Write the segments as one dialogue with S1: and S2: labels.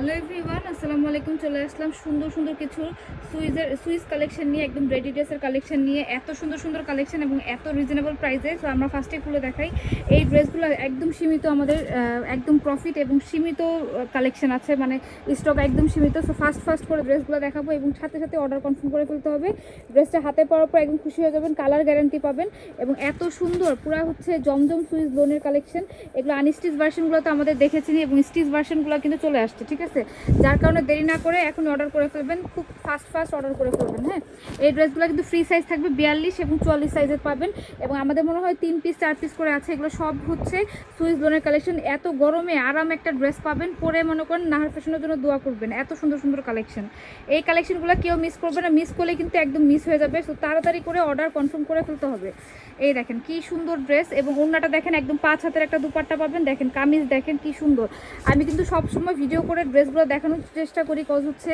S1: Hello everyone, আসসালামু আলাইকুম, চলে আসলাম সুন্দর সুন্দর কিছু সুইজের সুইস কালেকশন নিয়ে, একদম রেডি ড্রেসের কালেকশন নিয়ে, এত সুন্দর সুন্দর কালেকশন এবং এত রিজনেবল প্রাইসে তো আমরা ফার্স্টে খুলে দেখাই। এই ড্রেসগুলো একদম সীমিত আমাদের একদম প্রফিট এবং সীমিত কালেকশন আছে মানে স্টক একদম সীমিত। সো ফার্স্ট ফার্স্ট করে ড্রেসগুলো দেখাবো এবং সাথে সাথে অর্ডার কনফার্ম করে ফেলতে হবে। ড্রেসটা হাতে পাওয়ার পর একদম খুশি হয়ে যাবেন কালার গ্যারান্টি পাবেন এবং এত সুন্দর, পুরা হচ্ছে জমজম সুইস লোনের কালেকশন। এগুলো আনস্টিচ ভার্সনগুলো তো আমাদের দেখেছি এবং স্টিচ ভার্সনগুলো কিন্তু চলে আসছে, ঠিক আছে? যার কারণে দেরি না করে এখন অর্ডার করে ফেলবেন, খুব ফাস্ট ফাস্ট অর্ডার করে ফেলবেন হ্যাঁ? এই ড্রেসগুলো কিন্তু ফ্রি সাইজ থাকবে বিয়াল্লিশ এবং চুয়াল্লিশ সাইজের পাবেন এবং আমাদের মনে হয় তিন পিস চার পিস করে আছে, এগুলো সব হচ্ছে সুইস লোনের কালেকশন এত গরমে আরাম একটা ড্রেস পাবেন, পরে মনে করেন নাহার ফ্যাশনের জন্য দোয়া করবেন, এত সুন্দর সুন্দর কালেকশন এই কালেকশনগুলো কেউ মিস করবে না মিস করলে কিন্তু একদম মিস হয়ে যাবে তো তাড়াতাড়ি করে অর্ডার কনফার্ম করে ফেলতে হবে। এই দেখেন কি সুন্দর ড্রেস এবং ওড়নাটা দেখেন, একদম পাঁচ হাতের একটা দুপাট্টা পাবেন, দেখেন কামিজ দেখেন কি সুন্দর। আমি কিন্তু সব সময় ভিডিও করে ড্রেসগুলো দেখানোর চেষ্টা করি কজ হচ্ছে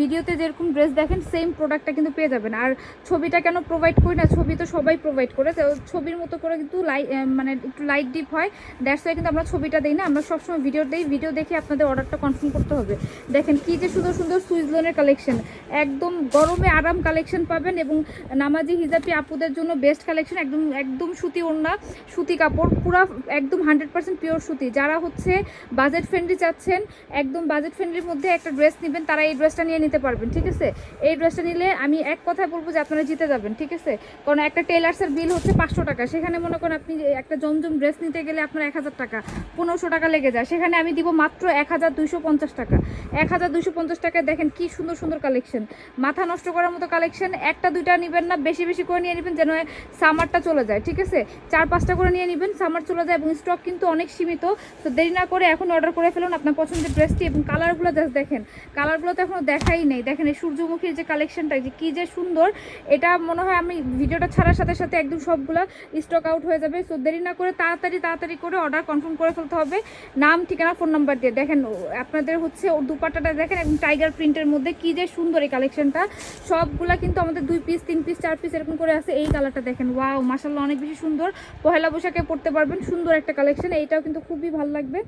S1: ভিডিওতে যেরকম ড্রেস দেখেন সেম প্রোডাক্টটা কিন্তু পেয়ে যাবেন। আর ছবিটা কেন প্রোভাইড করি না, ছবি তো সবাই প্রোভাইড করে ছবির মতো করে কিন্তু লাইট মানে একটু লাইট ডিপ হয়। দ্যাটস ওয়াই কিন্তু আমরা ছবিটা দিই না, আমরা সবসময় ভিডিও দিই ভিডিও দেখে আপনাদের অর্ডারটা কনফার্ম করতে হবে। দেখেন কি যে সুন্দর সুন্দর সুইজলনের কালেকশন একদম গরমে আরাম কালেকশন পাবেন এবং নামাজি হিজাবি আপুদের জন্য বেস্ট কালেকশন একদম একদম সুতি ওড়না, সুতি কাপড়, পুরা একদম হান্ড্রেড পার্সেন্ট পিওর সুতি। যারা হচ্ছে বাজেট ফ্রেন্ডলি চাচ্ছেন, একদম বাজেট ফ্রেন্ডলির মধ্যে একটা ড্রেস নেবেন, তারা এই ড্রেসটা নিয়ে নিতে পারবেন, ঠিক আছে? এই ড্রেসটা নিলে আমি এক কথায় বলব যে আপনারা জিতে যাবেন, ঠিক আছে? কারণ একটা টেলার্সের বিল হচ্ছে পাঁচশো টাকা, সেখানে মনে করেন আপনি একটা জমজম ড্রেস নিতে গেলে আপনার এক হাজার টাকা, পনেরোশো টাকা লেগে যায়, সেখানে আমি দিব মাত্র এক হাজার দুইশো পঞ্চাশ টাকা। এক হাজার দুইশো পঞ্চাশ টাকায় দেখেন কি সুন্দর সুন্দর কালেকশন মাথা নষ্ট করার মতো কালেকশন একটা, দুইটা নেবেন না, বেশি বেশি করে নিয়ে নেবেন যেন সামারটা চলে যায়, ঠিক আছে? চার, পাঁচটা করে নিয়ে নেবেন সামার চলে যায় এবং স্টক কিন্তু অনেক সীমিত, তো দেরি না করে এখন অর্ডার করে ফেলুন আপনার পছন্দের ড্রেসটি এবং কালারগুলো জাস্ট দেখেন। কালারগুলো তো এখনও দেখাই নেই। দেখেন এই সূর্যমুখীর যে কালেকশনটা যে কী যে সুন্দর। এটা মনে হয় আমি ভিডিওটা ছাড়ার সাথে সাথে একদম সবগুলো স্টক আউট হয়ে যাবে। সো দেরি না করে তাড়াতাড়ি তাড়াতাড়ি করে অর্ডার কনফার্ম করে ফেলতে হবে। নাম, ঠিকানা ফোন নাম্বার দিয়ে। দেখেন আপনাদের হচ্ছে ওর দুপাট্টাটা দেখেন এবং টাইগার প্রিন্টের মধ্যে কী যে সুন্দর এই কালেকশনটা সবগুলা কিন্তু আমাদের দুই পিস তিন পিস চার পিস এরকম করে আছে। এই কালারটা দেখেন ওয়াও মাসাল্লাহ অনেক বেশি সুন্দর। পহেলা বৈশাখে পড়তে পারবেন, সুন্দর একটা কালেকশন এইটাও কিন্তু খুবই ভালো লাগবে।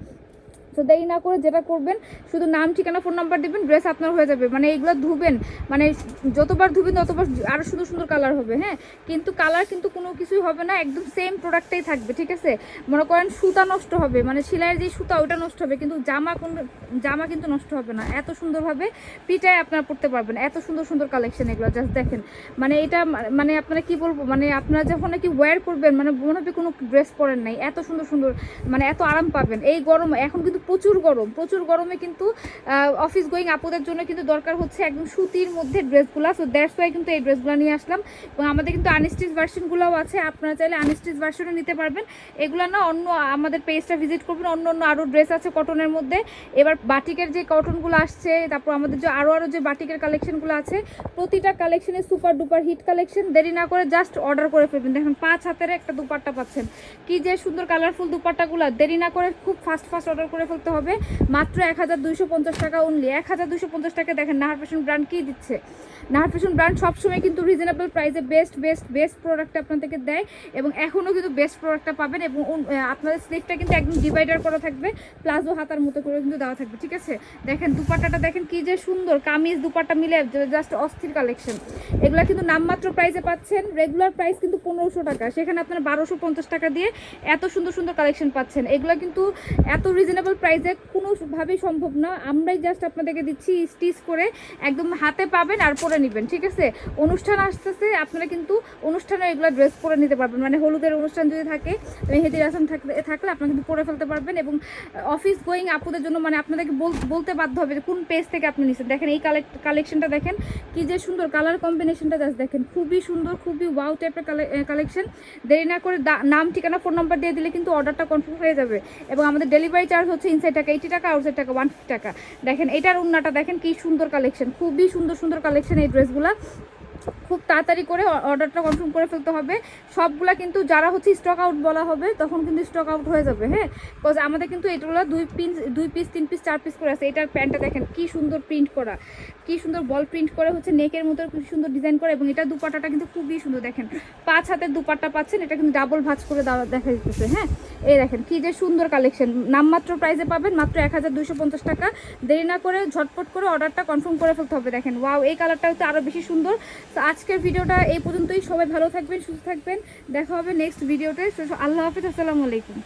S1: তো দেরি না করে যেটা করবেন, শুধু নাম, ঠিকানা ফোন নাম্বার দিবেন ড্রেস আপনার হয়ে যাবে। মানে এইগুলো ধুবেন মানে যতবার ধুবেন ততবার আরও সুন্দর সুন্দর কালার হবে হ্যাঁ? কিন্তু কালার কিন্তু কোনো কিছুই হবে না, একদম সেম প্রোডাক্টটাই থাকবে, ঠিক আছে? মনে করেন সুতা নষ্ট হবে মানে সেলাইয়ের যে সুতা ওটা নষ্ট হবে, কিন্তু জামা কোন, জামা কিন্তু নষ্ট হবে না। এত সুন্দরভাবে পিটায় আপনারা পড়তে পারবেন, এত সুন্দর সুন্দর কালেকশন এগুলো জাস্ট দেখেন। মানে এটা মানে আপনারা কি বলব মানে আপনারা যখন নাকি ওয়্যার করবেন মানে মনে হবে কোনো ড্রেস পরেন নাই, এত সুন্দর সুন্দর মানে এত আরাম পাবেন। এই গরম, এখন কিন্তু প্রচুর গরম, প্রচুর গরমে কিন্তু অফিস গোয়িং আপুদের জন্য কিন্তু দরকার হচ্ছে একদম সুতির মধ্যে ড্রেসগুলো। সো দ্যাটস ওয়াই কিন্তু এই ড্রেসগুলো নিয়ে আসলাম। এবং আমাদের কিন্তু আনস্টিচ ভার্সনগুলোও আছে, আপনারা চাইলে আনস্টিচ ভার্সনও নিতে পারবেন। এগুলো না অন্য, আমাদের পেজটা ভিজিট করবেন, অন্য অন্য আরও ড্রেস আছে কটনের মধ্যে। এবার বাটিকের যে কটনগুলো আসছে, তারপর আমাদের যে আরও আরও যে বাটিকের কালেকশনগুলো আছে, প্রতিটা কালেকশনে সুপার ডুপার হিট কালেকশন দেরি না করে জাস্ট অর্ডার করে ফেলবেন। দেখেন পাঁচ হাতের একটা দুপাট্টা পাচ্ছেন। কি যে সুন্দর কালারফুল দুপাট্টাগুলো, দেরি না করে খুব ফাস্ট ফাস্ট অর্ডার করে ফেলতে হবে। মাত্র এক হাজার দুইশো পঞ্চাশ টাকা অনলি এক হাজার দুইশো পঞ্চাশ টাকা দেখেন, নাহার ফ্যাশন ব্র্যান্ড কী দিচ্ছে? নাহার ফ্যাশন ব্র্যান্ড সবসময় কিন্তু রিজনেবল প্রাইসে বেস্ট বেস্ট বেস্ট প্রোডাক্ট আপনাদেরকে দেয় এবং এখনও কিন্তু বেস্ট প্রোডাক্টটা পাবেন এবং আপনাদের স্লিপটা কিন্তু একদম ডিভাইডার করা থাকবে প্লাজো হাতার মতো করে কিন্তু দেওয়া থাকবে, ঠিক আছে? দেখেন, দুপাট্টাটা দেখেন কি যে সুন্দর, কামিজ দুপাট্টা মিলে জাস্ট অস্থির কালেকশন এগুলো কিন্তু নামমাত্র প্রাইসে পাচ্ছেন রেগুলার প্রাইস কিন্তু পনেরোশো টাকা। সেখানে আপনারা বারোশো পঞ্চাশ টাকা দিয়ে এত সুন্দর সুন্দর কালেকশন পাচ্ছেন। এগুলো কিন্তু এত রিজনেবল প্রাইসে কোনোভাবেই সম্ভব না। আমরাই জাস্ট আপনাদেরকে দিচ্ছি স্টিচ করে একদম হাতে পাবেন আর পরে নেবেন, ঠিক আছে? অনুষ্ঠান আসতেছে, আপনারা কিন্তু অনুষ্ঠানে এগুলো ড্রেস পরে নিতে পারবেন। মানে হলুদের অনুষ্ঠান যদি থাকে, মেহেদির আসাম থাকলে থাকলে আপনারা কিন্তু পরে ফেলতে পারবেন এবং অফিস গোয়িং আপুদের জন্য মানে আপনাদেরকে বল- বলতে বাধ্য হবে যে কোন পেজ থেকে আপনি নিচ্ছেন দেখেন এই কালেকশনটা দেখেন, কি যে সুন্দর কালার কম্বিনেশনটা জাস্ট দেখেন। খুবই সুন্দর, খুবই ওয়াও টাইপের কালেকশন দেরি না করে নাম, ঠিকানা ফোন নাম্বার দিয়ে দিলে কিন্তু অর্ডারটা কনফার্ম হয়ে যাবে। এবং আমাদের ডেলিভারি চার্জ হচ্ছে ইনসাইড টাকা, এইটি টাকা আউটসাইড টাকা ওয়ান টাকা। দেখেন, এটার উন্নাটা দেখেন, কি সুন্দর কালেকশন খুবই সুন্দর সুন্দর কালেকশন এই ড্রেসগুলো খুব তাড়াতাড়ি করে অর্ডারটা কনফার্ম করে ফেলতে হবে। সবগুলা কিন্তু যারা হচ্ছে স্টক আউট বলা হবে, তখন কিন্তু স্টক আউট হয়ে যাবে হ্যাঁ? বিকজ আমাদের কিন্তু এগুলো দুই পিস দুই পিস তিন পিস চার পিস করে আছে। এটার প্যান্টটা দেখেন, কি সুন্দর প্রিন্ট করা। কি সুন্দর বল প্রিন্ট করে হচ্ছে নেকের মতো, কি সুন্দর ডিজাইন করা, এবং এটা দুপাট্টাটা কিন্তু খুবই সুন্দর। দেখেন, পাঁচ হাতের দুপাট্টা পাচ্ছেন, এটা কিন্তু ডাবল ভাজ করে দেখা দিতেছে হ্যাঁ? এই দেখেন, কি যে সুন্দর কালেকশন নামমাত্র প্রাইসে পাবেন মাত্র এক হাজার দুইশো পঞ্চাশ টাকা। দেরি না করে ঝটপট করে অর্ডারটা কনফার্ম করে ফেলতে হবে। দেখেন ওয়াও এই কালারটা হচ্ছে আরও বেশি সুন্দর। তো আজকের ভিডিওটা এই পর্যন্তই। সবাই ভালো থাকবেন, সুস্থ থাকবেন। দেখা হবে নেক্সট ভিডিওতে আল্লাহ হাফিজ, আসসালামু আলাইকুম।